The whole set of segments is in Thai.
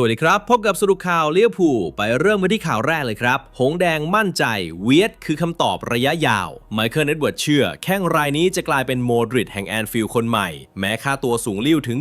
สวัสดีครับ พบกับสรุปข่าวเลี้ยวผูไปเริ่มกันที่ข่าวแรกเลยครับ หงแดงมั่นใจเวียดคือคำตอบระยะยาวไมเคิลเน็ตเวิร์ดเชื่อ แข้งรายนี้จะกลายเป็นโมดริดแห่งแอนฟิลด์คนใหม่ แม้ค่าตัวสูงลิ่วถึง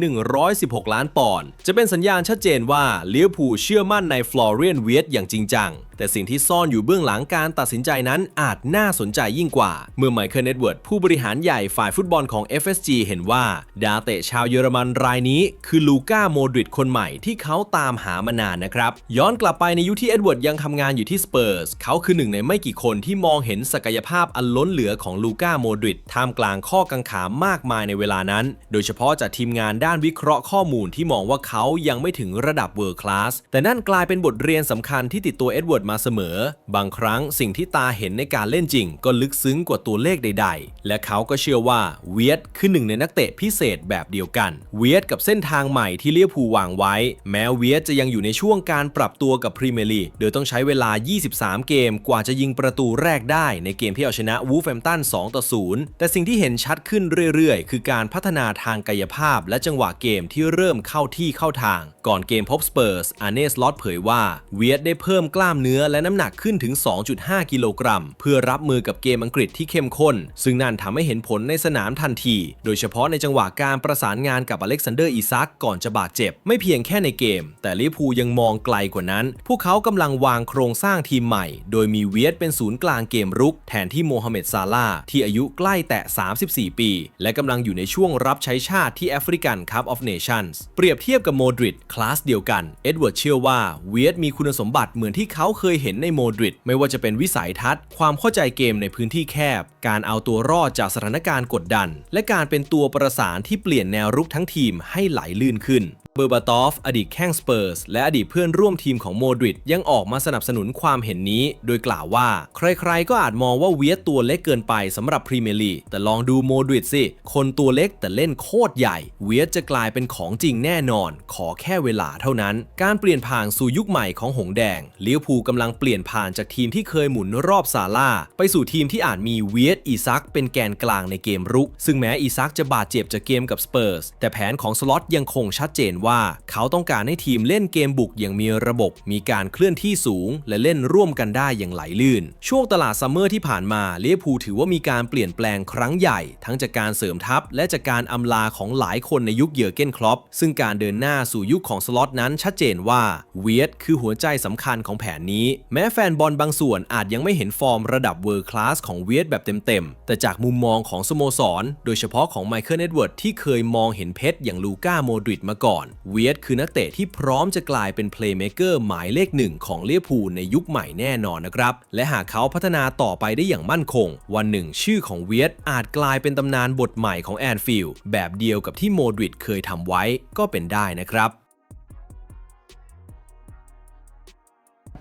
116 ล้านปอนด์จะเป็นสัญญาณชัดเจนว่าเลี้ยวผูเชื่อมั่นในฟลอเรียนเวียดอย่างจริงจังแต่สิ่งที่ซ่อนอยู่เบื้องหลังการตัดสินใจนั้นอาจน่าสนใจยิ่งกว่า เมื่อไมเคิลเน็ตเวิร์ดผู้บริหารใหญ่ฝ่ายฟุตบอลของ FSG เห็นว่า ดาเตะชาวเยอรมันรายนี้ คือลูก้าโมดริดคนใหม่ที่เขาตามหามานานนะครับ ย้อนกลับไปในยุคที่เอ็ดเวิร์ดยังทำงานอยู่ที่สเปอร์สเขาคือหนึ่งในไม่กี่คนที่มองเห็นศักยภาพอันล้นเหลือของลูก้าโมดริดท่ามกลางข้อกังขามมากมายในเวลานั้น โดยเฉพาะจากทีมงานด้านวิเคราะห์ข้อมูลที่มองว่าเขายังไม่ถึงระดับเวิร์คลาสแต่นั่นกลายเป็นบทเรียนสำคัญที่ติดตัวเอ็ดเวิร์ดมาเสมอ บางครั้งสิ่งที่ตาเห็นในการเล่นจริง ก็ลึกซึ้งกว่าตัวเลขใด ๆ และเขาก็เชื่อว่าเวียดคือหนึ่งในนักเตะพิเศษแบบเดียวกัน เวียดกับเส้นทางใหม่ที่เลียวภูวางไว้ แม้เวียดจะยังอยู่ในช่วงการปรับตัวกับพรีเมียร์ลีกโดยต้องใช้เวลา 23 เกมกว่าจะยิงประตูแรกได้ในเกมที่เอาชนะวูฟแฮมตัน2ต่อ0แต่สิ่งที่เห็นชัดขึ้นเรื่อยๆ คือการพัฒนาทางกายภาพ และจังหวะเกมที่เริ่มเข้าที่เข้าทาง ก่อนเกมพบสเปอร์สอาเนสลอตเผยว่าเวียดได้เพิ่มกล้ามเนื้อและน้ำหนักขึ้นถึง 2.5 กิโลกรัม เพื่อรับมือกับเกมอังกฤษที่เข้มข้น ซึ่งนั่นทำให้เห็นผลในสนามทันที โดยเฉพาะในจังหวะการประสานงานกับอเล็กซานเดอร์อิซักก่อนจะบาดเจ็บ ไม่เพียงแค่ในเกมแต่ลิพูยังมองไกลกว่านั้น พวกเขากำลังวางโครงสร้างทีมใหม่ โดยมีเวียดเป็นศูนย์กลางเกมรุก แทนที่โมฮัมเหม็ดซาลาที่อายุใกล้แตะ 34 ปี และกำลังอยู่ในช่วงรับใช้ชาติที่แอฟริกันคัพออฟเนชั่นส์เปรียบเทียบกับโมดริดคลาสเดียวกัน เอ็ดเวิร์ดเชื่อว่าเวียดมีคุณสมบัติเหมือนที่เขาเคยเห็นในโมดริดไม่ว่าจะเป็นวิสัยทัศน์ ความเข้าใจเกมในพื้นที่แคบ การเอาตัวรอดจากสถานการณ์กดดัน และการเป็นตัวประสานที่เปลี่ยนแนวรุกทั้งทีมให้ไหลลื่นขึ้น เบอร์บาตอฟอดีตแข้งสเปอร์สและอดีตเพื่อนร่วมทีมของโมดริดยังออกมาสนับสนุนความเห็นนี้ โดยกล่าวว่า ใครๆก็อาจมองว่าเวียตัวเล็กเกินไปสำหรับพรีเมียร์ลีกแต่ลองดูโมดริดสิ คนตัวเล็กแต่เล่นโคตรใหญ่ เวียจะกลายเป็นของจริงแน่นอน ขอแค่เวลาเท่านั้น การเปลี่ยนผ่านสู่ยุคใหม่ของหงแดงลิเวอร์พูลกำลังเปลี่ยนผ่านจากทีมที่เคยหมุนรอบซาร่าไปสู่ทีมที่อาจมีเวียอีซักเป็นแกนกลางในเกมรุก ซึ่งแม้อีซักจะบาดเจ็บจากเกมกับสเปอร์สแต่แผนของสล็อตยังคงชัดเจนว่าเขาต้องการให้ทีมเล่นเกมบุกอย่างมีระบบ มีการเคลื่อนที่สูง และเล่นร่วมกันได้อย่างไหลลื่น ช่วงตลาดซัมเมอร์ที่ผ่านมาเลียพูถือว่ามีการเปลี่ยนแปลงครั้งใหญ่ ทั้งจากการเสริมทัพ และจากการอำลาของหลายคนในยุคเยอร์เกนคลอปซึ่งการเดินหน้าสู่ยุคของสล็อตนั้นชัดเจนว่าเวียดคือหัวใจสำคัญของแผนนี้ แม้แฟนบอลบางส่วนอาจยังไม่เห็นฟอร์มระดับเวิร์คลาสของเวียดแบบเต็มๆ แต่จากมุมมองของสโมสร โดยเฉพาะของไมเคิลเอ็ดเวิร์ดที่เคยมองเห็นเพชรอย่างลูก้าโมดริดมาก่อนเวียดคือนักเตะที่พร้อมจะกลายเป็นเพลย์เม k เกอร์หมายเลขหนึ่งของเลียพูในยุคใหม่แน่นอนนะครับ และหากเขาพัฒนาต่อไปได้อย่างมั่นคง วันหนึ่งชื่อของเวียดอาจกลายเป็นตำนานบทใหม่ของแอนฟิลด์แบบเดียวกับที่โมดริดเคยทำไว้ก็เป็นได้นะครับ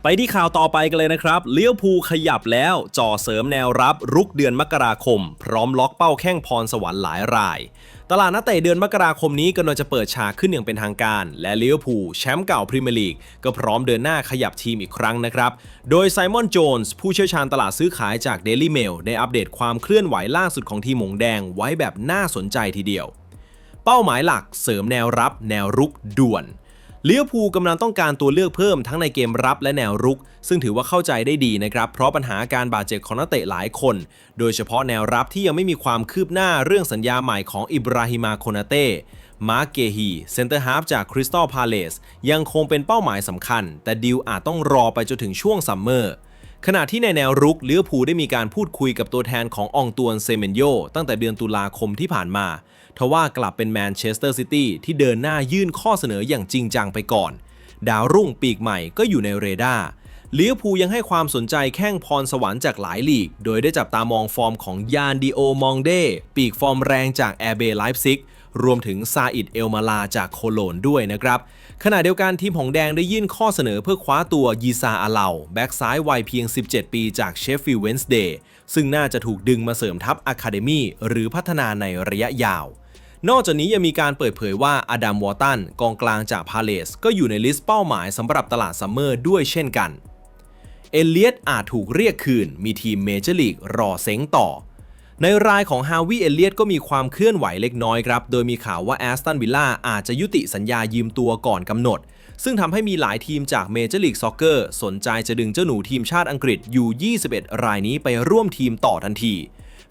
ไปที่ข่าวต่อไปกันเลยนะครับ เลี้ยวภูขยับแล้วจ่อเสริมแนวรับรุกเดือนมกราคม พร้อมล็อกเป้าแข้งพรสวรรค์หลายราย ตลาดนักเตะเดือนมกราคมนี้กำลังจะเปิดฉากขึ้นอย่างเป็นทางการ และเวอร์พูลแชมป์เก่าพรีเมียร์ลีกก็พร้อมเดินหน้าขยับทีมอีกครั้งนะครับ โดยไซมอนโจนส์ผู้เชี่ยวชาญตลาดซื้อขายจาก Daily Mail ได้อัปเดตความเคลื่อนไหวล่าสุดของทีมหงแดงไว้แบบน่าสนใจทีเดียว เป้าหมายหลักเสริมแนวรับ แนวรุกด่วน เลี้ยวภูลกำลังต้องการตัวเลือกเพิ่มทั้งในเกมรับและแนวรุก ซึ่งถือว่าเข้าใจได้ดีนะครับ เพราะปัญหาการบาดเจ็บของนักเตะหลายคน โดยเฉพาะแนวรับที่ยังไม่มีความคืบหน้าเรื่องสัญญาใหม่ของอิบราฮิมาโคนาเต้มาร์เกฮีเซนเตอร์ฮาฟจากคริสตัลพาเลสยังคงเป็นเป้าหมายสำคัญ แต่ดิวอาจต้องรอไปจนถึงช่วงซัมเมอร์ ขณะที่ในแนวรุกเลี้ยวภูได้มีการพูดคุยกับตัวแทนขององตวนเซเมนโยตั้งแต่เดือนตุลาคมที่ผ่านมาทว่ากลับเป็นแมนเชสเตอร์ซิตี้ที่เดินหน้ายื่นข้อเสนออย่างจริงจังไปก่อน ดาวรุ่งปีกใหม่ก็อยู่ในเรดาร์เลี้ยวภูยังให้ความสนใจแข้งพรสวรรค์จากหลายลีก โดยได้จับตามองฟอร์มของยานดิโอมองเด ปีกฟอร์มแรงจากแอร์เบย์ไลฟ์ซิกรวมถึงซาอิดเอลมาลาจากโคโลนด้วยนะครับ ขณะเดียวกันทีมหงแดงได้ยื่นข้อเสนอเพื่อคว้าตัวยีซาอาเลาแบ็กซ้ายวัยเพียง 17 ปีจากเชฟฟิลด์เวนส์เดย์ซึ่งน่าจะถูกดึงมาเสริมทัพอะคาเดมี่หรือพัฒนาในระยะยาว นอกจากนี้ยังมีการเปิดเผยว่าอดัมวอร์ตันกองกลางจากพาเลสก็อยู่ในลิสต์เป้าหมายสำหรับตลาดซัมเมอร์ด้วยเช่นกัน เอเลียตอาจถูกเรียกคืนมีทีมเมเจอร์ลีกรอเซ้งต่อ ในรายของฮาวิเอเลียตก็มีความเคลื่อนไหวเล็กน้อยครับ โดยมีข่าวว่าแอสตันวิลล่าอาจจะยุติสัญญายืมตัวก่อนกำหนด ซึ่งทำให้มีหลายทีมจากเมเจอร์ลีกซ็อกเกอร์สนใจจะดึงเจ้าหนูทีมชาติอังกฤษอยู่ 21 รายนี้ไปร่วมทีมต่อทันที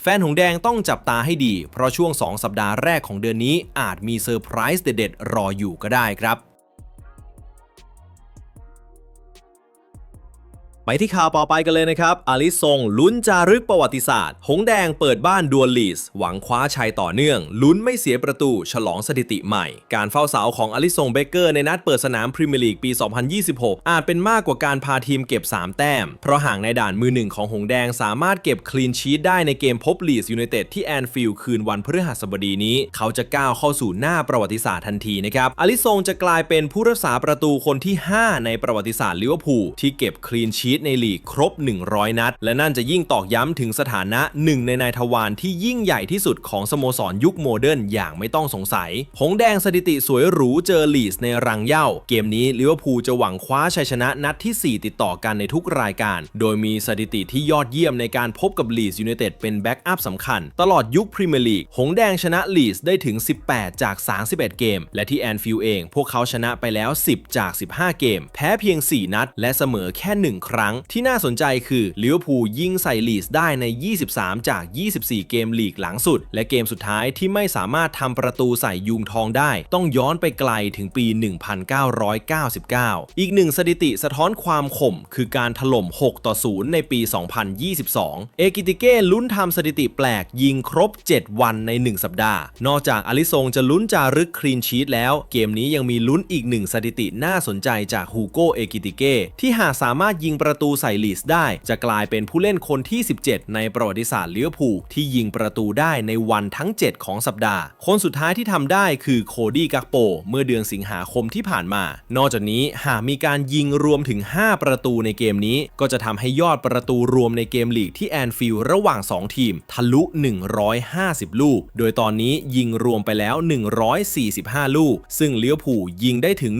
แฟนหงแดงต้องจับตาให้ดี เพราะช่วง 2 สัปดาห์แรกของเดือนนี้อาจมีเซอร์ไพรส์เด็ดๆรออยู่ก็ได้ครับ ไปที่ข่าวต่อไปกันเลยนะครับอาลิซงลุ้นจารึกประวัติศาสตร์ หงแดงเปิดบ้านดวลลีส หวังคว้าชัยต่อเนื่อง ลุ้นไม่เสียประตู ฉลองสถิติใหม่ การเฝ้าเสาของอาลิซงเบเกอร์ในนัดเปิดสนามพรีเมียร์ลีกปี 2026 อาจเป็นมากกว่าการพาทีมเก็บ 3 แต้ม เพราะห่างในด่านมือหนึ่งของหงแดงสามารถเก็บคลีนชีตได้ในเกมพบลีสยูไนเต็ดที่แอนฟิลด์คืนวันพฤหัสบดีนี้ เขาจะก้าวเข้าสู่หน้าประวัติศาสตร์ทันทีนะครับอาลิซงจะกลายเป็นผู้รักษาประตูคนที่ 5 ในประวัติศาสตร์ลิเวอร์พูลที่เก็บคลีนชีตในลีกครบ 100 นัด และนั่นจะยิ่งตอกย้ำถึงสถานะหนึ่งในนายทวารที่ยิ่งใหญ่ที่สุดของสโมสรยุคโมเดิร์นอย่างไม่ต้องสงสัยหงแดงสถิติสวยหรูเจอลีสในรังเย้าเกมนี้ลิเวอร์พูลจะหวังคว้าชัยชนะนัดที่ 4 ติดต่อกันในทุกรายการ โดยมีสถิติที่ยอดเยี่ยมในการพบกับลีสยูไนเต็ดเป็นแบ็กอัพสำคัญ ตลอดยุคพรีเมียร์ลีกหงแดงชนะลีสได้ถึง 18 จาก 31 เกม และที่แอนฟิลด์เอง พวกเขาชนะไปแล้ว 10 จาก 15 เกม แพ้เพียง 4 นัด และเสมอแค่ 1 ครั้งที่น่าสนใจคือลิเวอร์พูลยิงใส่ลีสได้ใน 23 จาก 24 เกมลีกหลังสุด และเกมสุดท้ายที่ไม่สามารถทำประตูใส่ยูงทองได้ ต้องย้อนไปไกลถึงปี 1999 อีกหนึ่งสถิติสะท้อนความข่มคือการถล่ม 6 ต่อ 0 ในปี 2022 เอกิติเก้ลุ้นทำสถิติแปลกยิงครบ 7 วันใน 1 สัปดาห์ นอกจากอลิซงจะลุ้นจารึกคลีนชีตแล้ว เกมนี้ยังมีลุ้นอีกหนึ่งสถิติน่าสนใจจากฮูโกเอกิติเก้ที่หากสามารถยิงประตูใส่ลีสได้ จะกลายเป็นผู้เล่นคนที่ 17 ในประวัติศาสตร์ลิเวอร์พูลที่ยิงประตูได้ในวันทั้ง 7 ของสัปดาห์ คนสุดท้ายที่ทำได้คือโคดี้กักโป เมื่อเดือนสิงหาคมที่ผ่านมา นอกจากนี้หากมีการยิงรวมถึง 5 ประตูในเกมนี้ ก็จะทำให้ยอดประตูรวมในเกมลีกที่แอนฟิลด์ระหว่าง 2 ทีม ทะลุ 150 ลูก โดยตอนนี้ยิงรวมไปแล้ว 145 ลูก ซึ่งเลี้ยวผูยิงได้ถึง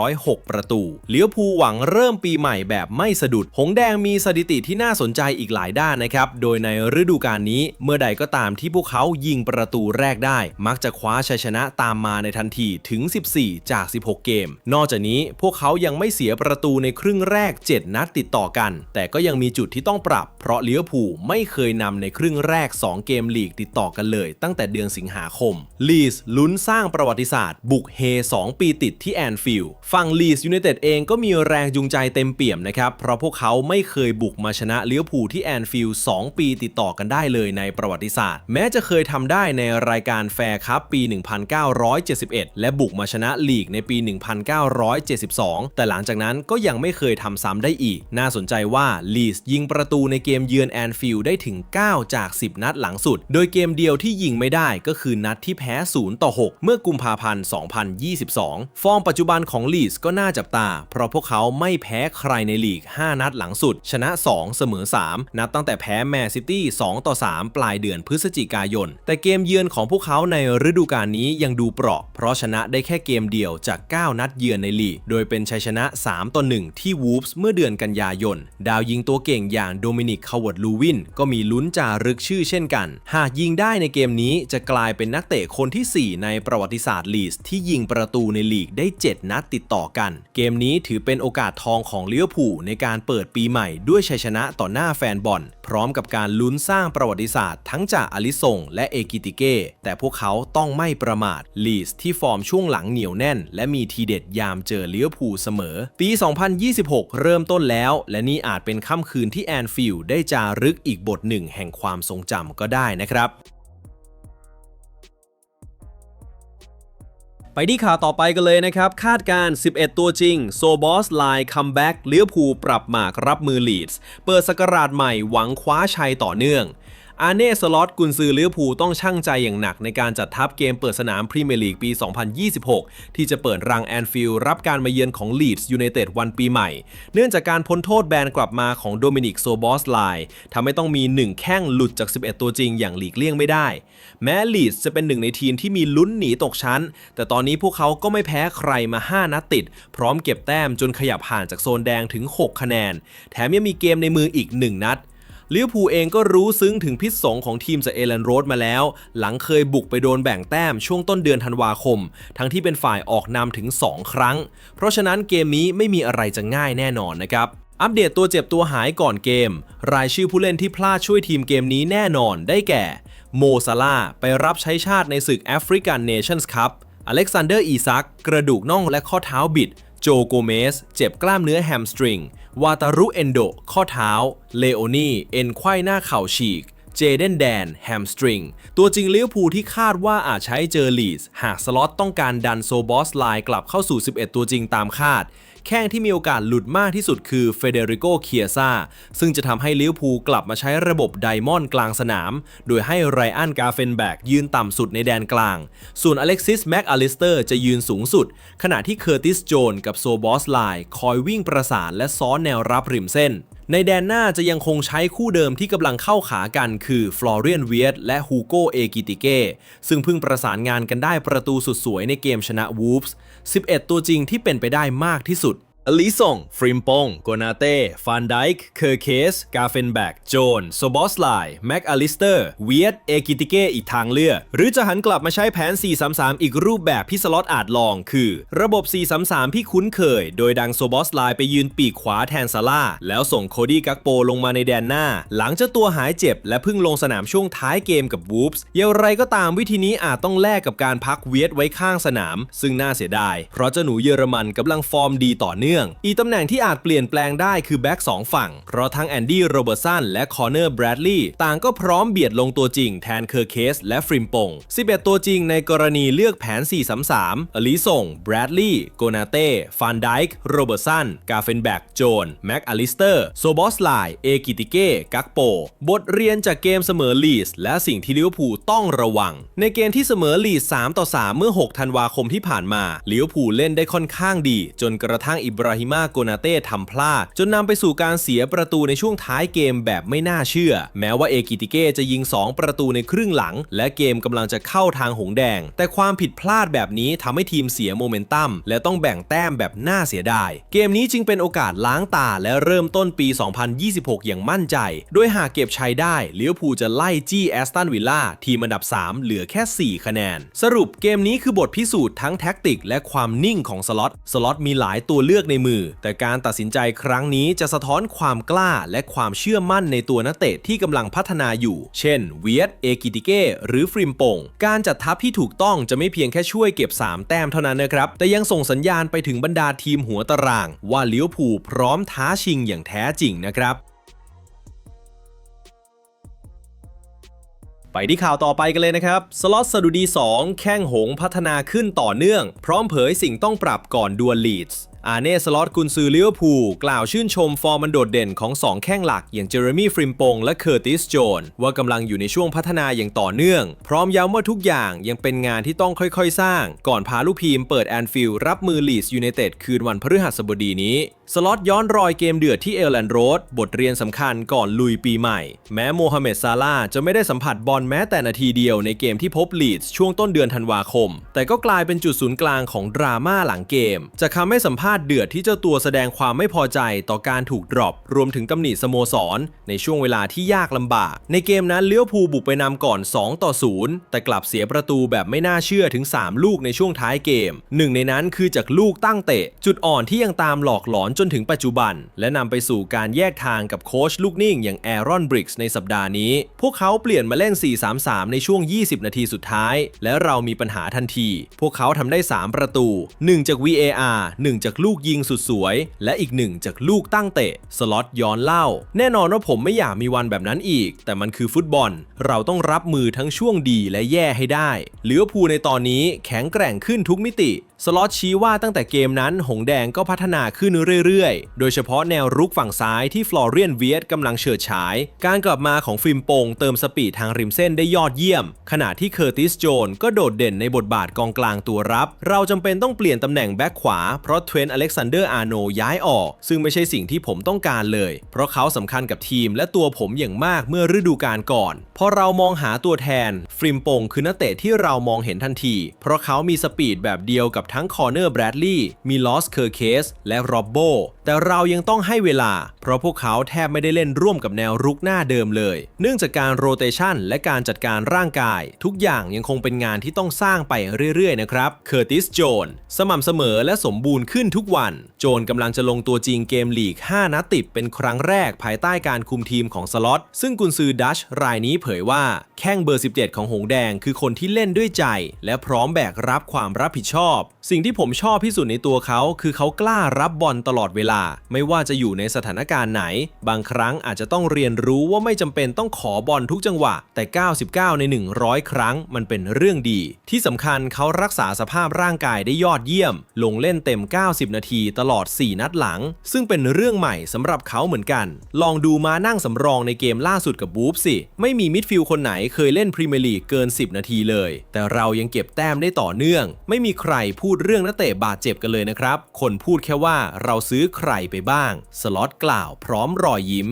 106 ประตู เลี้ยวผูหวังเริ่มปีใหม่แบบไม่สะดุดหงแดงมีสถิติที่น่าสนใจอีกหลายด้านนะครับ โดยในฤดูกาลนี้เมื่อใดก็ตามที่พวกเขายิงประตูแรกได้ มักจะคว้าชัยชนะตามมาในทันทีถึง 14 จาก 16 เกม นอกจากนี้พวกเขายังไม่เสียประตูในครึ่งแรก 7 นัดติดต่อกัน แต่ก็ยังมีจุดที่ต้องปรับ เพราะเลี้ยวผูไม่เคยนำในครึ่งแรก 2 เกมลีกติดต่อกันเลย ตั้งแต่เดือนสิงหาคม ลีสลุ้นสร้างประวัติศาสตร์ บุกเฮ 2 ปีติดที่แอนฟิลด์ฝั่งลีสยูไนเต็ดเองก็มีแรงจูงใจเต็มเปี่ยมนะครับเพราะพวกกเขาไม่เคยบุกมาชนะเลี้ยวผูที่แอนฟิลด์2ปีติดต่อกันได้เลยในประวัติศาสตร์ แม้จะเคยทำได้ในรายการแฟร์คัพปี 1971 และบุกมาชนะลีกในปี 1972 แต่หลังจากนั้นก็ยังไม่เคยทำซ้ำได้อีก น่าสนใจว่าลีสยิงประตูในเกมเยือนแอนฟิลด์ได้ถึง 9 จาก 10 นัดหลังสุด โดยเกมเดียวที่ยิงไม่ได้ก็คือนัดที่แพ้ 0 ต่อ 6 เมื่อกุมภาพันธ์ 2022 ฟอร์มปัจจุบันของลีสก็น่าจับตา เพราะพวกเขาไม่แพ้ใครในลีก 5นัดหลังสุด ชนะ 2 เสมอ 3 นับตั้งแต่แพ้แมนซิตี้ 2 ต่อ 3 ปลายเดือนพฤศจิกายน แต่เกมเยือนของพวกเขาในฤดูกาลนี้ยังดูเปราะ เพราะชนะได้แค่เกมเดียวจาก 9 นัดเยือนในลีก โดยเป็นชัยชนะ 3 ต่อ 1 ที่วูฟส์เมื่อเดือนกันยายน ดาวยิงตัวเก่งอย่างโดมินิกคาวเวิร์ดลูวิน ก็มีลุ้นจารึกชื่อเช่นกัน หากยิงได้ในเกมนี้จะกลายเป็นนักเตะคนที่ 4 ในประวัติศาสตร์ลีสที่ยิงประตูในลีกได้ 7 นัดติดต่อกัน เกมนี้ถือเป็นโอกาสทองของเลี้ยวผูลในการเปิดปีใหม่ด้วยชัยชนะต่อหน้าแฟนบอล พร้อมกับการลุ้นสร้างประวัติศาสตร์ทั้งจากอลิซงและเอกิติเก้แต่พวกเขาต้องไม่ประมาทลีสที่ฟอร์มช่วงหลังเหนียวแน่น และมีทีเด็ดยามเจอเลี้ยวผูเสมอ ปี 2026 เริ่มต้นแล้ว และนี่อาจเป็นค่ำคืนที่แอนฟิลด์ได้จารึกอีกบทหนึ่งแห่งความทรงจำก็ได้นะครับ ไปที่ข่าวต่อไปกันเลยนะครับ คาดการ์11 ตัวจริง โซบอสไลน์คัมแบ็กเลี้ยวภูปรับหมากรับมือลีดส์ เปิดสกราชใหม่หวังคว้าชัยต่อเนื่อง อาเน่สล็อตกุนซือเลี้ยวภูลต้องชั่งใจอย่างหนักในการจัดทัพเกมเปิดสนามพรีเมียร์ลีกปี 2026 ที่จะเปิดรังแอนฟิลด์รับการมาเยือนของลีดส์ยูไนเต็ดวันปีใหม่ เนื่องจากการพ้นโทษแบนกลับมาของโดมินิกโซบอสไลน์ทำให้ต้องมี 1 แข้งหลุดจาก 11 ตัวจริงอย่างหลีกเลี่ยงไม่ได้ แม้ลีดส์จะเป็นหนึ่งในทีมที่มีลุ้นหนีตกชั้น แต่ตอนนี้พวกเขาก็ไม่แพ้ใครมา 5 นัดติด พร้อมเก็บแต้มจนขยับห่างจากโซนแดงถึง 6 คะแนน แถมยังมีเกมในมืออีก 1 นัด ลิเวอร์พูลเองก็รู้ซึ้งถึงพิษสงของทีมจากเอเลนโรดมาแล้ว หลังเคยบุกไปโดนแบ่งแต้มช่วงต้นเดือนธันวาคม ทั้งที่เป็นฝ่ายออกนำถึง 2 ครั้ง เพราะฉะนั้นเกมนี้ไม่มีอะไรจะง่ายแน่นอนนะครับอัปเดตตัวเจ็บตัวหายก่อนเกม รายชื่อผู้เล่นที่พลาดช่วยทีมเกมนี้แน่นอนได้แก่ โมซาลาไปรับใช้ชาติในศึกแอฟริกันเนชั่นส์คัพอเล็กซานเดอร์อีซัก กระดูกน่องและข้อเท้าบิด โจโกเมส เจ็บกล้ามเนื้อแฮมสตริง วาตารุเอนโด ข้อเท้า เลโอนี่ เอ็นไขว้หน้าเข่าฉีก เจเดนแดน แฮมสตริง ตัวจริงเลี้ยวภูที่คาดว่าอาจใช้เจอลีส หากสล็อตต้องการดันโซบอสไลน์กลับเข้าสู่ 11 ตัวจริงตามคาด แข้งที่มีโอกาสหลุดมากที่สุดคือเฟเดริโกเคียซาซึ่งจะทำให้ลิเวอร์พูลกลับมาใช้ระบบไดมอนด์กลางสนาม โดยให้ไรอันกาเฟนแบกยืนต่ำสุดในแดนกลาง ส่วนอเล็กซิสแม็กอลิสเตอร์จะยืนสูงสุด ขณะที่เคอร์ติสโจนกับโซบอสไลน์คอยวิ่งประสานและซ้อนแนวรับริมเส้น ในแดนหน้าจะยังคงใช้คู่เดิมที่กำลังเข้าขากันคือฟลอเรียนเวียตและฮูโกเอกิติเก้ซึ่งเพิ่งประสานงานกันได้ประตูสุดสวยในเกมชนะวูฟส์11 ตัวจริงที่เป็นไปได้มากที่สุด อลิซงฟริมปง โกนาเต้ ฟานไดค์ เคอร์เคส กาเฟนแบก โจนโซบอสไลแม็กอลิสเตอร์ เวียตเอกิติเก้อีกทางเลือก หรือจะหันกลับมาใช้แผน 4-3-3 อีกรูปแบบที่สล็อตอาจลอง คือ ระบบ 4-3-3 ที่คุ้นเคย โดยดังโซบอสไลไปยืนปีกขวาแทนซาร่า แล้วส่งโคดี้กักโปลงมาในแดนหน้า หลังเจ้าตัวหายเจ็บ และเพิ่งลงสนามช่วงท้ายเกมกับวูฟส์อย่างไรก็ตามวิธีนี้อาจต้องแลกกับการพักเวียตไว้ข้างสนาม ซึ่งน่าเสียดาย เพราะเจ้าหนูเยอรมันกำลังฟอร์มดีต่อเนื่องอีกตำแหน่งที่อาจเปลี่ยนแปลงได้คือแบ็กสองฝั่ง เพราะทั้งแอนดี้โรเบอร์สันและคอร์เนอร์แบรดลีย์ต่างก็พร้อมเบียดลงตัวจริงแทนเคอร์เคสและฟริมปง 11 ตัวจริงในกรณีเลือกแผน 4-3-3 อลิซงแบรดลีย์ โกนาเต้ ฟานไดค์ โรเบอร์สัน กาเฟนแบกโจน แม็กอลิสเตอร์ โซบอสไลเอกิติเก้ กักโป บทเรียนจากเกมเสมอลีสและสิ่งที่ลิเวอร์พูลต้องระวัง ในเกมที่เสมอลีส3ต่อ3เมื่อ 6 ธันวาคมที่ผ่านมาลิเวอร์พูลเล่นได้ค่อนข้างดี จนกระทั่งอิบราฮิมาโกนาเต้ทำพลาด จนนำไปสู่การเสียประตูในช่วงท้ายเกมแบบไม่น่าเชื่อ แม้ว่าเอกิติเก้จะยิง 2 ประตูในครึ่งหลัง และเกมกำลังจะเข้าทางหงแดง แต่ความผิดพลาดแบบนี้ทำให้ทีมเสียโมเมนตัมและต้องแบ่งแต้มแบบน่าเสียดาย เกมนี้จึงเป็นโอกาสล้างตาและเริ่มต้นปี 2026 อย่างมั่นใจ โดยหากเก็บชัยได้ลิเวอร์พูลจะไล่จี้แอสตันวิลล่าทีมอันดับ 3 เหลือแค่ 4 คะแนน สรุปเกมนี้คือบทพิสูจน์ทั้งแท็กติก และความนิ่งของสล็อตสล็อตมีหลายตัวเลือกในมือ แต่การตัดสินใจครั้งนี้จะสะท้อนความกล้าและความเชื่อมั่นในตัวนักเตะที่กำลังพัฒนาอยู่ เช่น เวียตเอกิติเก้หรือฟริมปง การจัดทัพที่ถูกต้องจะไม่เพียงแค่ช่วยเก็บ 3 แต้มเท่านั้นนะครับ แต่ยังส่งสัญญาณไปถึงบรรดาทีมหัวตาราง ว่าเลิเวอร์พูพร้อมท้าชิงอย่างแท้จริงนะครับไปที่ข่าวต่อไปกันเลยนะครับ สล็อตสดุดี 2 แข้งหงพัฒนาขึ้นต่อเนื่อง พร้อมเผยสิ่งต้องปรับก่อนดวลลีดส์ อาเน่สล็อตกุนซือลิเวอร์พูลกล่าวชื่นชมฟอร์มมันโดดเด่นของ 2 แข้งหลัก อย่างเจอร์มี่ฟริมปงและเคอร์ติสโจน ว่ากำลังอยู่ในช่วงพัฒนาอย่างต่อเนื่อง พร้อมย้ำว่าทุกอย่างยังเป็นงานที่ต้องค่อยๆ สร้าง ก่อนพาลูกพีมเปิดแอนฟิลด์รับมือลีดส์ยูไนเต็ดคืนวันพฤหัสบดีนี้ สล็อตย้อนรอยเกมเดือดที่เอลแลนด์โรดบทเรียนสำคัญก่อนลุยปีใหม่ แม้โมฮัมเหม็ดซาลาจะไม่ได้สัมผัสบอลแม้แต่นาทีเดียวในเกมที่พบลีดส์ช่วงต้นเดือนธันวาคม แต่ก็กลายเป็นจุดศูนย์กลางของดราม่าหลังเกมจากคำให้สัมภาษณ์เดือดที่เจ้าตัวแสดงความไม่พอใจต่อการถูกดรอปรวมถึงตำหนิสโมสร ในช่วงเวลาที่ยากลำบาก ในเกมนั้นเลี้ยวภูบุกไปนำก่อน 2 ต่อ 0 แต่กลับเสียประตูแบบไม่น่าเชื่อถึง 3 ลูกในช่วงท้ายเกม หนึ่งในนั้นคือจากลูกตั้งเตะ จุดอ่อนที่ยังตามหลอกหลอนจนถึงปัจจุบัน และนำไปสู่การแยกทางกับโค้ชลูกนิ่งอย่างแอรอนบริกส์ในสัปดาห์นี้ พวกเขาเปลี่ยนมาเล่น 4-3-3 ในช่วง 20 นาทีสุดท้าย และเรามีปัญหาทันที พวกเขาทำได้ 3 ประตู 1 จาก VAR 1 จากลูกยิงสุดสวย และอีกหนึ่งจากลูกตั้งเตะ สล็อตย้อนเล่า แน่นอนว่าผมไม่อยากมีวันแบบนั้นอีก แต่มันคือฟุตบอล เราต้องรับมือทั้งช่วงดีและแย่ให้ได้เหลือพูในตอนนี้แข็งแกร่งขึ้นทุกมิติ สล็อตชี้ว่าตั้งแต่เกมนั้นหงแดงก็พัฒนาขึ้นเรื่อยๆ โดยเฉพาะแนวรุกฝั่งซ้ายที่ฟลอเรียนเวียตกำลังเฉิดฉาย การกลับมาของฟิล์มโปงเติมสปีดทางริมเส้นได้ยอดเยี่ยม ขณะที่เคอร์ติสโจนก็โดดเด่นในบทบาทกองกลางตัวรับ เราจำเป็นต้องเปลี่ยนตำแหน่งแบ็คขวาเพราะเทรนต์อเล็กซานเดอร์อาร์โนย้ายออก ซึ่งไม่ใช่สิ่งที่ผมต้องการเลย เพราะเขาสำคัญกับทีมและตัวผมอย่างมากเมื่อฤดูกาลก่อนพอเรามองหาตัวแทนฟริมโปงคือนักเตะที่เรามองเห็นทันที เพราะเขามีสปีดแบบเดียวกับทั้งคอร์เนอร์แบรดลีย์มีลอสเคอร์เคสและโรบโบแต่เรายังต้องให้เวลา เพราะพวกเขาแทบไม่ได้เล่นร่วมกับแนวรุกหน้าเดิมเลย เนื่องจากการโรเตชันและการจัดการร่างกาย ทุกอย่างยังคงเป็นงานที่ต้องสร้างไปเรื่อยๆนะครับเคอร์ติสโจนสม่ำเสมอและสมบูรณ์ขึ้นทุกวัน โจนกำลังจะลงตัวจริงเกมลีก 5 นัดติดเป็นครั้งแรกภายใต้การคุมทีมของสล็อตซึ่งกุนซือดัชรายนี้เผยว่าแข้งเบอร์ 17 ของหงแดงคือคนที่เล่นด้วยใจ และพร้อมแบกรับความรับผิดชอบ สิ่งที่ผมชอบที่สุดในตัวเขา คือเขากล้ารับบอลตลอดเวลาไม่ว่าจะอยู่ในสถานการณ์ไหน บางครั้งอาจจะต้องเรียนรู้ว่าไม่จำเป็นต้องขอบอลทุกจังหวะ แต่ 99 ใน 100 ครั้งมันเป็นเรื่องดี ที่สำคัญเขารักษาสภาพร่างกายได้ยอดเยี่ยม ลงเล่นเต็ม 90 นาทีตลอด 4 นัดหลัง ซึ่งเป็นเรื่องใหม่สำหรับเขาเหมือนกัน ลองดูมานั่งสำรองในเกมล่าสุดกับบูฟสิ ไม่มีมิดฟิลด์คนไหนเคยเล่นพรีเมียร์ลีกเกิน 10 นาทีเลย แต่เรายังเก็บแต้มได้ต่อเนื่อง ไม่มีใครพูดเรื่องนักเตะบาดเจ็บกันเลยนะครับ คนพูดแค่ว่าเราซื้อใครไปบ้าง สล็อตกล่าวพร้อมรอยยิ้ม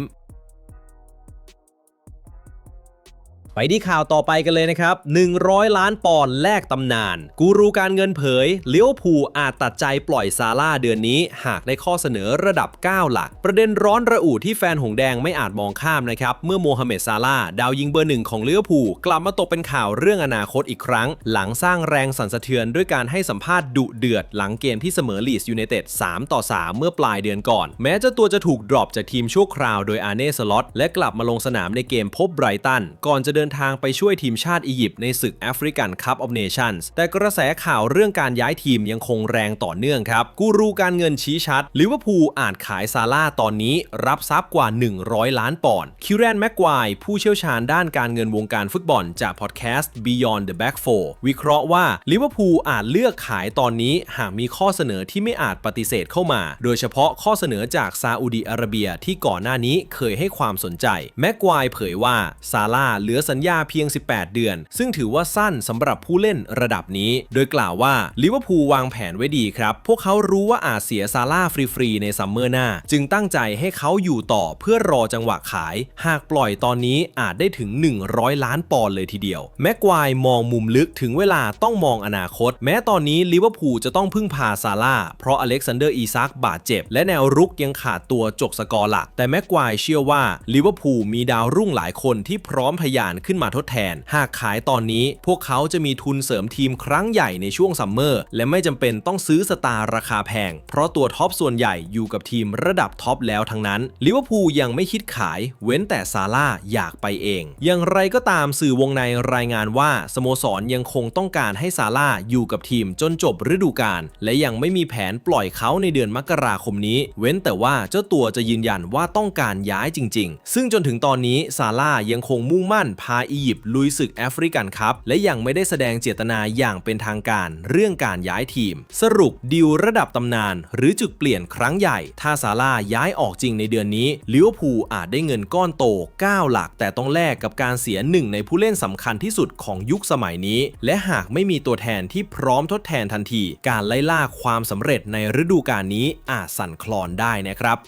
ไปที่ข่าวต่อไปกันเลยนะครับ 100 ล้านปอนด์แลกตำนาน กูรูการเงินเผย เลี้ยวผูอาจตัดใจปล่อยซาร่าเดือนนี้ หากได้ข้อเสนอระดับ 9 หลัก ประเด็นร้อนระอุที่แฟนหงแดงไม่อาจมองข้ามนะครับ เมื่อโมฮัมเหม็ดซาร่าดาวยิงเบอร์หนึ่งของเลี้ยวผูกลับมาตกเป็นข่าวเรื่องอนาคตอีกครั้ง หลังสร้างแรงสั่นสะเทือนด้วยการให้สัมภาษณ์ดุเดือดหลังเกมที่เสมอลีสยูไนเต็ด3ต่อ3 เมื่อปลายเดือนก่อน แม้เจ้าตัวจะถูกดรอปจากทีมชั่วคราวโดยอาเน่สล็อตและกลับมาลงสนามในเกมพบไบรตันก่อนจะเดินทางไปช่วยทีมชาติอียิปต์ในศึกแอฟริกันคัพออฟเนชั่นส์แต่กระแสข่าวเรื่องการย้ายทีมยังคงแรงต่อเนื่องครับ กูรูการเงินชี้ชัดลิเวอร์พูลอาจขายซาร่าตอนนี้รับทรัพย์กว่า 100 ล้านปอนด์คิวแรนแม็กควายผู้เชี่ยวชาญด้านการเงินวงการฟุตบอลจากพอดแคสต์ Beyond the Back Four วิเคราะห์ว่าลิเวอร์พูลอาจเลือกขายตอนนี้หากมีข้อเสนอที่ไม่อาจปฏิเสธเข้ามา โดยเฉพาะข้อเสนอจากซาอุดีอาระเบียที่ก่อนหน้านี้เคยให้ความสนใจ แม็กควายเผยว่าซาร่าเหลือสัญญาเพียง 18 เดือน ซึ่งถือว่าสั้นสำหรับผู้เล่นระดับนี้ โดยกล่าวว่าลิเวอร์พูลวางแผนไว้ดีครับ พวกเขารู้ว่าอาจเสียซาร่าฟรีๆในซัมเมอร์หน้า จึงตั้งใจให้เขาอยู่ต่อเพื่อรอจังหวะขาย หากปล่อยตอนนี้อาจได้ถึง 100 ล้านปอนด์เลยทีเดียว แม็กควายมองมุมลึกถึงเวลาต้องมองอนาคต แม้ตอนนี้ลิเวอร์พูลจะต้องพึ่งพาซาร่าเพราะอเล็กซานเดอร์อีซักบาดเจ็บ และแนวรุกยังขาดตัวจกสกอร์หลักแต่แม็กควายเชื่อว่าลิเวอร์พูลมีดาวรุ่งหลายคนที่พร้อมทะยานขึ้นมาทดแทน หากขายตอนนี้พวกเขาจะมีทุนเสริมทีมครั้งใหญ่ในช่วงซัมเมอร์และไม่จำเป็นต้องซื้อสตาร์ราคาแพง เพราะตัวท็อปส่วนใหญ่อยู่กับทีมระดับท็อปแล้วทั้งนั้นลิเวอร์พูลยังไม่คิดขาย เว้นแต่ซาร่าอยากไปเอง อย่างไรก็ตามสื่อวงในรายงานว่าสโมสรยังคงต้องการให้ซาร่าอยู่กับทีมจนจบฤดูกาลและยังไม่มีแผนปล่อยเขาในเดือนมกราคมนี้ เว้นแต่ว่าเจ้าตัวจะยืนยันว่าต้องการย้ายจริง ๆ ซึ่งจนถึงตอนนี้ซาร่ายังคงมุ่งมั่นพาอียิปต์ลุยศึกแอฟริกันคัพและยังไม่ได้แสดงเจตนาอย่างเป็นทางการเรื่องการย้ายทีม สรุปดิวระดับตำนาน หรือจุดเปลี่ยนครั้งใหญ่ ถ้าซาร่าย้ายออกจริงในเดือนนี้ลิเวอร์พูลอาจได้เงินก้อนโต 9 หลัก แต่ต้องแลกกับการเสียหนึ่งในผู้เล่นสำคัญที่สุดของยุคสมัยนี้ และหากไม่มีตัวแทนที่พร้อมทดแทนทันที การไล่ล่าความสำเร็จในฤดูกาลนี้อาจสั่นคลอนได้นะครับ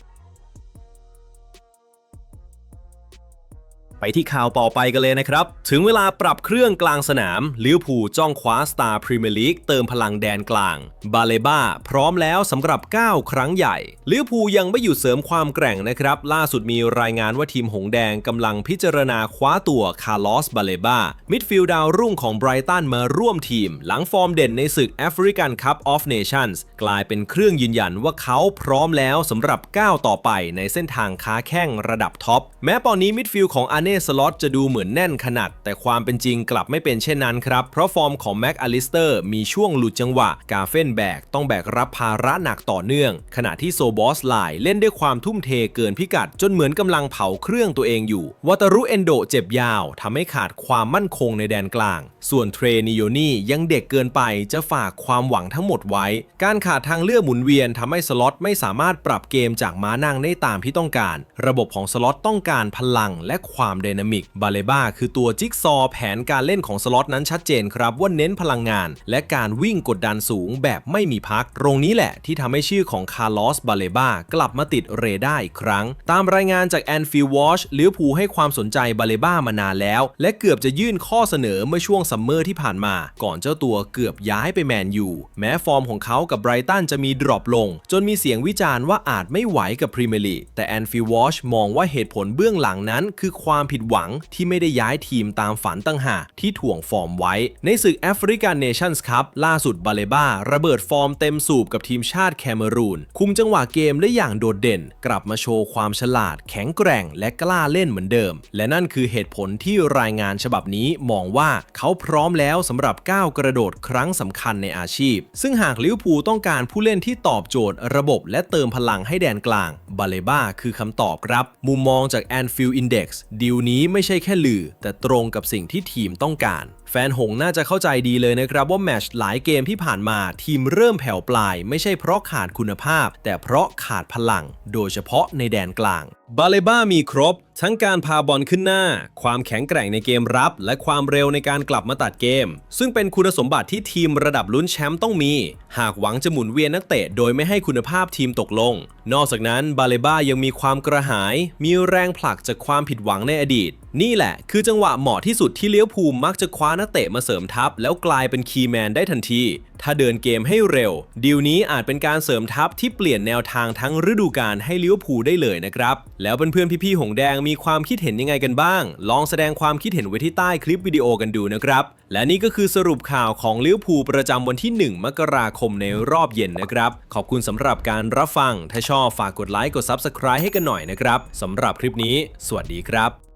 ไปที่ข่าวต่อไปกันเลยนะครับ ถึงเวลาปรับเครื่องกลางสนามลิเวอร์พูลจ้องคว้าสตาร์พรีเมียร์ลีกเติมพลังแดนกลาง บาเลบ้าพร้อมแล้วสำหรับ 9 ครั้งใหญ่ลิเวอร์พูลยังไม่หยุดเสริมความแกร่งนะครับ ล่าสุดมีรายงานว่าทีมหงแดงกำลังพิจารณาคว้าตัวคาร์ลอสบาเลบ้ามิดฟิลด์ดาวรุ่งของไบรตันมาร่วมทีม หลังฟอร์มเด่นในศึกแอฟริกันคัพออฟเนชั่นส์กลายเป็นเครื่องยืนยันว่าเขาพร้อมแล้วสำหรับก้าวต่อไปในเส้นทางค้าแข้งระดับท็อปแม้ตอนนี้มิดฟิลด์ของอาเนสล็อตจะดูเหมือนแน่นขนาด แต่ความเป็นจริงกลับไม่เป็นเช่นนั้นครับ เพราะฟอร์มของแม็กอลิสเตอร์มีช่วงหลุดจังหวะ กาเฟนแบกต้องแบกรับภาระหนักต่อเนื่อง ขณะที่โซบอสไลเล่นด้วยความทุ่มเทเกินพิกัด จนเหมือนกำลังเผาเครื่องตัวเองอยู่วัตารุเอนโดเจ็บยาวทำให้ขาดความมั่นคงในแดนกลาง ส่วนเทรนิโยนี่ยังเด็กเกินไปจะฝากความหวังทั้งหมดไว้ การขาดทางเลือกหมุนเวียนทำให้สล็อตไม่สามารถปรับเกมจากม้านั่งได้ตามที่ต้องการ ระบบของสล็อตต้องการพลังและความไดนามิกบาเลบ้าคือตัวจิ๊กซอว์แผนการเล่นของสล็อตนั้นชัดเจนครับว่าเน้นพลังงาน และการวิ่งกดดันสูงแบบไม่มีพัก ตรงนี้แหละที่ทำให้ชื่อของคาร์ลอสบาเลบ้ากลับมาติดเรดาร์อีกครั้ง ตามรายงานจากแอนฟิลวอชลิเวอร์พูลให้ความสนใจบาเลบ้ามานานแล้ว และเกือบจะยื่นข้อเสนอเมื่อช่วงซัมเมอร์ที่ผ่านมา ก่อนเจ้าตัวเกือบย้ายไปแมนยูแม้ฟอร์มของเขากับไบรตันจะมีดรอปลง จนมีเสียงวิจารณ์ว่าอาจไม่ไหวกับพรีเมียร์ลีกแต่แอนฟิลวอชมองว่าเหตุผลเบื้องหลังนั้น คือความผิดหวังที่ไม่ได้ย้ายทีมตามฝันตั้งหากที่ถ่วงฟอร์มไว้ ในศึกแอฟริกันเนชั่นส์คัพล่าสุดบาเลบ้าระเบิดฟอร์มเต็มสูบกับทีมชาติแคเมรูน คุมจังหวะเกมได้อย่างโดดเด่น กลับมาโชว์ความฉลาด แข็งแกร่ง และกล้าเล่นเหมือนเดิม และนั่นคือเหตุผลที่รายงานฉบับนี้มองว่าเขาพร้อมแล้วสำหรับก้าวกระโดดครั้งสำคัญในอาชีพ ซึ่งหากลิเวอร์พูลต้องการผู้เล่นที่ตอบโจทย์ ระบบและเติมพลังให้แดนกลางบาเลบ้าคือคำตอบครับ มุมมองจาก Anfield Index ดีลนี้ไม่ใช่แค่ลือ แต่ตรงกับสิ่งที่ทีมต้องการ แฟนหงน่าจะเข้าใจดีเลยนะครับว่าแมชหลายเกมที่ผ่านมาทีมเริ่มแผ่วปลาย ไม่ใช่เพราะขาดคุณภาพ แต่เพราะขาดพลัง โดยเฉพาะในแดนกลางบาเลบ้ามีครบ ทั้งการพาบอลขึ้นหน้า ความแข็งแกร่งในเกมรับ และความเร็วในการกลับมาตัดเกม ซึ่งเป็นคุณสมบัติที่ทีมระดับลุ้นแชมป์ต้องมี หากหวังจะหมุนเวียนนักเตะโดยไม่ให้คุณภาพทีมตกลง นอกจากนั้นบาเลบ้ายังมีความกระหาย มีแรงผลักจากความผิดหวังในอดีต นี่แหละคือจังหวะเหมาะที่สุดที่เลี้ยวภูมิมักจะคว้านักเตะมาเสริมทัพ แล้วกลายเป็นคีย์แมนได้ทันที ถ้าเดินเกมให้เร็ว ดีลนี้อาจเป็นการเสริมทัพที่เปลี่ยนแนวทางทั้งฤดูกาลให้เลิเวอร์พูได้เลยนะครับ แล้วเพื่อนๆพี่ๆหงแดงมีความคิดเห็นยังไงกันบ้าง ลองแสดงความคิดเห็นไว้ที่ใต้คลิปวิดีโอกันดูนะครับ และนี่ก็คือสรุปข่าวของเลิเวอร์พูประจำวันที่ 1 มกราคมในรอบเย็นนะครับ ขอบคุณสำหรับการรับฟัง ถ้าชอบฝากกดไลค์กด Subscribe ให้กันหน่อยนะครับสำหรับคลิปนี้ สวัสดีครับ